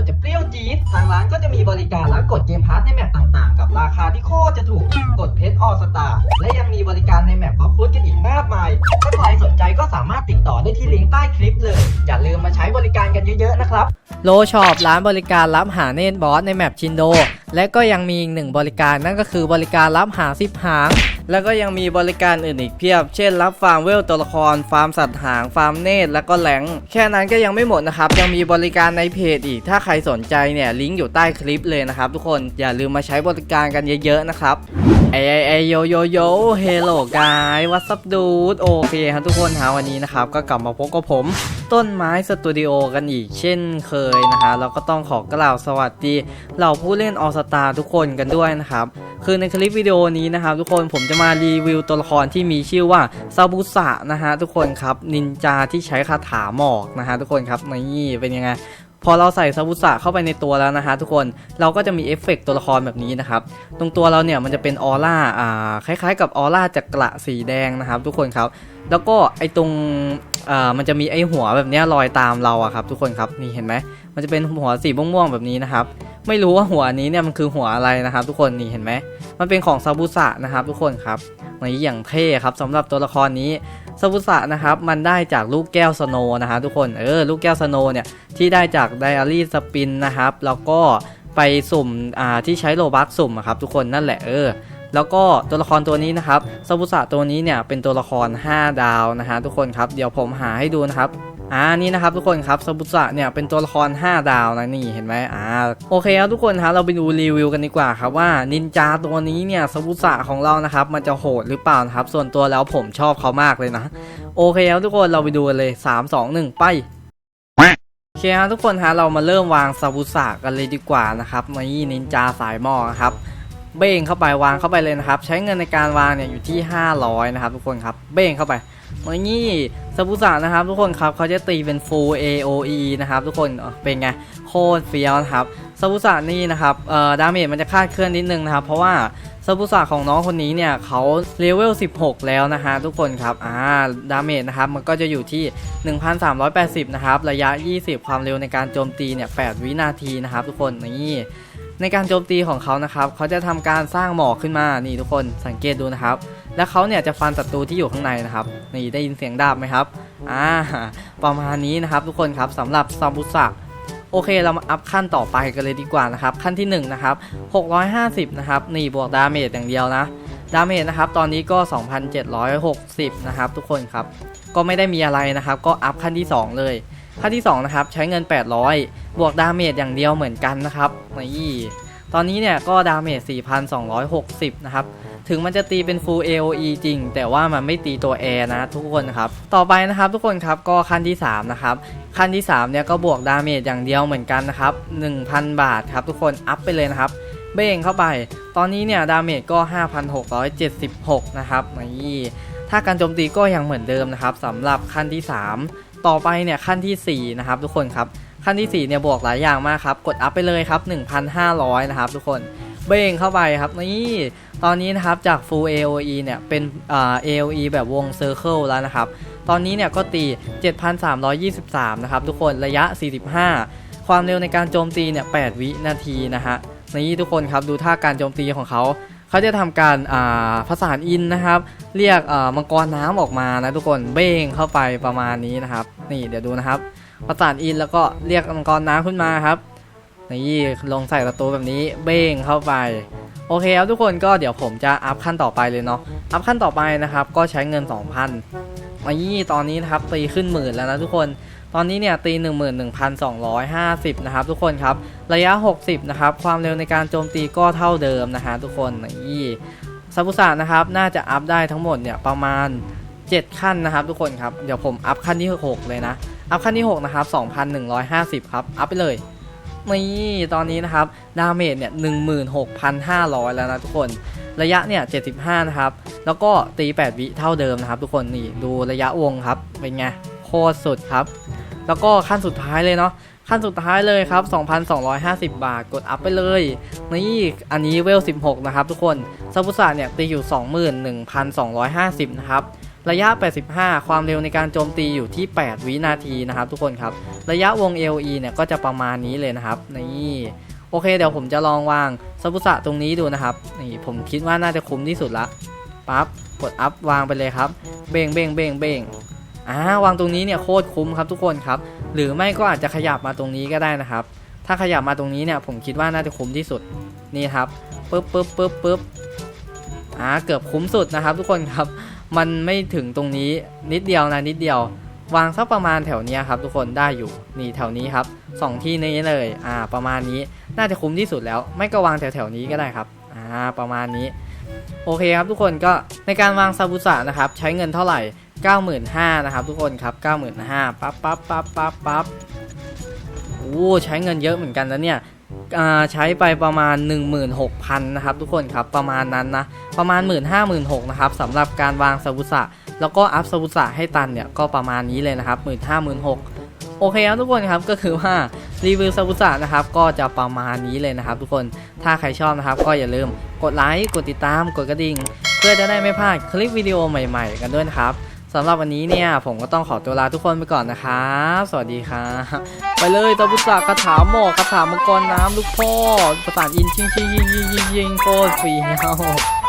ด มีบริการรับกดเกมพาร์ทในแมปต่างๆ กับราคาที่โคตรจะถูกกดเพชรออสตาและยังมีบริการในแมปบล็อกฟุตกันอีกมากมาย ถ้าใครสนใจก็สามารถติดต่อได้ที่ลิงก์ใต้คลิปเลย อย่าลืมมาใช้บริการกันเยอะๆนะครับ โลช็อปร้านบริการรับหาเนตบอสในแมปชินโด และก็ยังมีอีกหนึ่งบริการนั่นก็คือบริการรับหาสิบหาง แล้วก็ยังมีบริการอื่นอีกเพียบ เช่น รับฟาร์มเวลตัวละคร ฟาร์มสัตว์หาง ฟาร์มเนตแล้วก็แหลง แค่นั้นก็ยังไม่หมดนะครับ ยังมีบริการในเพจอีก ถ้าใครสนใจเนี่ยลิงก์อยู่ใต้คลิปเลยนะครับทุกคน อย่าลืมมาใช้บริการกันเยอะๆนะครับเอ้ยเอ้ยโยโยโยเฮลโลกายวัสดดูดโอเคครับทุกคนฮะวันนี้นะครับ ก็กลับมาพบกับผม ต้นไม้สตูดิโอกันอีกเช่นเคยนะฮะเราก็ต้องขอกล่าวสวัสดีเหล่าผู้เล่นออสตาทุกคนกันด้วยนะครับ คือในคลิปวิดีโอนี้นะครับทุกคนผมจะมารีวิวตัวละครที่มีชื่อว่าซาบุสะนะฮะทุกคนครับนินจาที่ใช้คาถาหมอกนะฮะทุกคนครับนี่เป็นยังไงพอเราใส่ซาบุสะเข้าไปในตัวแล้วนะฮะทุกคนเราก็จะมีเอฟเฟกต์ตัวละครแบบนี้นะครับ ตรงตัวเราเนี่ยมันจะเป็นออร่าอ่าคล้ายๆ กับออร่าจากกระสีแดงนะครับ ทุกคนครับแล้วก็ไอตรงอ่ามันจะมีไอหัวแบบนี้ลอยตามเราอะครับ ทุกคนครับนี่เห็นไหมมันจะเป็นหัวสีม่วงๆแบบนี้นะครับ ไม่รู้ว่าหัวนี้เนี่ยมันคือหัวอะไรนะครับ ทุกคนนี่เห็นไหมมันเป็นของซาบุสะนะครับ ทุกคนครับนี่อย่างเท่ครับสำหรับตัวละครนี้ซาบุสะนะครับมันได้จากลูกแก้วสโนว์นะฮะทุกคนเออลูกแก้วสโนเนี่ยที่ได้จากไดอารี่สปินนะครับแล้วก็ไปสุ่มอ่าที่ใช้โลบัคสุ่มอะครับทุกคนนั่นแหละเออ แล้วก็ตัวละครตัวนี้นะครับซาบุสะตัวนี้เนี่ยเป็นตัวละคร 5 ดาวนะฮะทุกคนครับเดี๋ยวผมหาให้ดูนะครับอ่านี่นะครับทุกคนครับซาบุสะเนี่ยเป็นตัวละคร 5 ดาวนะนี่เห็นไหมอ่าโอเคครับทุกคนครับเราไปดูรีวิวกันดีกว่าครับว่านินจาตัวนี้เนี่ยซาบุสะของเรานะครับมันจะโหดหรือเปล่านะครับส่วนตัวแล้วผมชอบเขามากเลยนะ โอเคครับทุกคนเราไปดูกันเลย 3 2 1 ไปโอเคครับทุกคนฮะเรามาเริ่มวางซาบุสะกันเลยดีกว่านะครับนี่นินจาสายหมอครับ เบ้งเข้าไปวางเข้าไปเลยนะครับ ใช้เงินในการวางเนี่ยอยู่ที่ 500 นะครับ ทุกคนครับ เบ้งเข้าไปนี่ซาบุสะนะครับ ทุกคนครับเขาจะตีเป็น full AOE นะครับทุกคนเป็นไงโคตรเฟี้ยวนะครับซาบุสะนี่นะครับเอ่อดาเมจมันจะคาดเคลื่อนนิดนึงนะครับ เพราะว่าซาบุสะของน้องคนนี้เนี่ยเขาเลเวล 16 แล้วนะฮะทุกคนครับอ่าดาเมจนะครับมันก็จะอยู่ที่ 1,380 นะครับ ระยะ 20 ความเร็วในการโจมตีเนี่ย 8 วินาทีนะครับทุกคนนี่ ในการโจมตีของเขานะครับ เขาจะทำการสร้างหมอกขึ้นมา นี่ทุกคนสังเกตดูนะครับ แล้วเขาเนี่ยจะฟันศัตรูที่อยู่ข้างในนะครับ นี่ได้ยินเสียงดาบไหมครับ อ่า ประมาณนี้นะครับทุกคนครับสำหรับซาบุสะโอเคเรามาอัพขั้นต่อไปกันเลยดีกว่านะครับ ขั้นที่1นะครับ650นะครับนี่บวกดาเมจอย่างเดียวนะ ดาเมจนะครับตอนนี้ก็ 2,760 นะครับทุกคนครับ ก็ไม่ได้มีอะไรนะครับ ก็อัพขั้นที่ 2 เลย ขั้นที่2นะครับใช้เงิน 800 บวกดาเมจอย่างเดียวเหมือนกันนะครับนี่ตอนนี้เนี่ยก็ดาเมจ 4,260 นะครับ ถึงมันจะตีเป็น full AOE จริง แต่ว่ามันไม่ตีตัวแอร์นะทุกคนครับ ต่อไปนะครับทุกคนครับก็ขั้นที่ 3 นะครับ ขั้นที่ 3 เนี่ยก็บวกดาเมจอย่างเดียวเหมือนกันนะครับ 1,000 บาทครับทุกคนอัพไปเลยนะครับ เบ้งเข้าไป ตอนนี้เนี่ยดาเมจก็ 5,676 นะครับนี่ถ้าการโจมตีก็ยังเหมือนเดิมนะครับสำหรับขั้นที่ 3 ต่อไปเนี่ยขั้นทีสี่4นะครับทุกคนครับขั้นที่4เนี่ยบวกหลายอย่างมากครับ กดอัพไปเลยครับ 1,500 นะครับทุกคนเบ้งเข้าไปครับนี่ตอนนี้นะครับจาก full AOE เนี่ยเป็นอ่า AOE แบบวง Circle แล้วนะครับ ตอนนี้เนี่ยก็ตี 7,323 นะครับทุกคนระยะ 45 ความเร็วในการโจมตีเนี่ย 8 วินาทีนะฮะนี่ทุกคนครับดูท่าการโจมตีของเขา เขาจะทำการผสานอินนะครับ เรียกมังกรน้ำออกมานะทุกคนเบ้งเข้าไปประมาณนี้นะครับ นี่เดี๋ยวดูนะครับผสานอินแล้วก็เรียกมังกรน้ำขึ้นมาครับนี่ลงใส่ประตูแบบนี้เบ้งเข้าไปโอเคครับทุกคนก็เดี๋ยวผมจะอัพขั้นต่อไปเลยเนาะอัพขั้นต่อไปนะครับก็ใช้เงิน 2,000 มายี่ตอนนี้นะครับตีขึ้นหมื่นแล้วนะทุกคน ตอนนี้เนี่ยตี 11,250 นะครับทุกคนครับ ระยะ 60 นะครับ ความเร็วในการโจมตีก็เท่าเดิมนะฮะทุกคนนี่ซาบุสะนะครับ น่าจะอัพได้ทั้งหมดเนี่ยประมาณ 7 ขั้นนะครับ ทุกคนครับ เดี๋ยวผมอัพขั้นที่ 6 เลยนะ อัพขั้นที่ 6 นะครับ 2,150 ครับ อัพไปเลยนี่ตอนนี้นะครับ ดาเมจเนี่ย16,500 แล้วนะทุกคน ระยะเนี่ย 75 นะครับ แล้วก็ตี 8 วิเท่าเดิมนะครับ ทุกคนนี่ดูระยะวงครับ เป็นไง โคตรสุดครับ แล้วก็ขั้นสุดท้ายเลยเนาะขั้นสุดท้ายเลยครับ 2,250 บาทกดอัพไปเลย นี่อันนี้เวล 16 นะครับ ทุกคนซาบุสะเนี่ยตีอยู่ 21,250 นะครับระยะ 85 ความเร็วในการโจมตีอยู่ที่ 8 วินาทีนะครับ ทุกคนครับ ระยะวง LE เนี่ยก็จะประมาณนี้เลยนะครับ นี่ โอเคเดี๋ยวผมจะลองวางซาบุสะตรงนี้ดูนะครับนี่ผมคิดว่าน่าจะคุ้มที่สุดละปั๊บกดอัพวางไปเลยครับ เบ่งเบ่งเบ่งเบ่งอ่าวางตรงนี้เนี่ยโคตรคุ้มครับทุกคนครับ หรือไม่ก็อาจจะขยับมาตรงนี้ก็ได้นะครับ ถ้าขยับมาตรงนี้เนี่ยผมคิดว่าน่าจะคุ้มที่สุดนี่ครับปึ๊บปึ๊บปึ๊บปึ๊บอ่าเกือบคุ้มสุดนะครับ ทุกคนครับ มันไม่ถึงตรงนี้นิดเดียวนะนิดเดียว วางสักประมาณแถวเนี้ยครับทุกคนได้อยู่นี่แถวนี้ครับสองที่นี้เลยอ่าประมาณนี้น่าจะคุ้มที่สุดแล้ว ไม่ก็วางแถวแถวๆนี้ก็ได้ครับอ่าประมาณนี้ โอเคครับทุกคนก็ในการวางซาบุสะนะครับใช้เงินเท่าไหร่ 95,000นะครับทุกคนครับ 95,000ปั๊บปั๊บปั๊บปั๊บปั๊บโอ้ใช้เงินเยอะเหมือนกันนะเนี่ย ใช้ไปประมาณ 16,000นะครับทุกคนครับประมาณนั้นนะประมาณ 1 5 0 0 0นะครับสำหรับการวางซาบุสะแล้วก็อัพซาบุสะให้ตันเนี่ยก็ประมาณนี้เลยนะครับ 1 5 0 0 0โอเคครับทุกคนครับก็คือว่ารีวิวซาบุสะนะครับก็จะประมาณนี้เลยนะครับ ทุกคนถ้าใครชอบนะครับ ก็อย่าลืมกดไลค์กดติดตามกดกระดิ่ง เพื่อจะได้ไม่พลาดคลิปวิดีโอใหม่ ๆ กันด้วยนะครับ สำหรับวันนี้เนี่ยผมก็ต้องขอตัวลาทุกคนไปก่อนนะครับ สวัสดีครับ ไปเลยตะบุษะคาถาหมอกคาถามังกรน้ำลูกพ่อประสานอินชิงชิงยิงยิงยิงยิงโคตรเฟี้ยว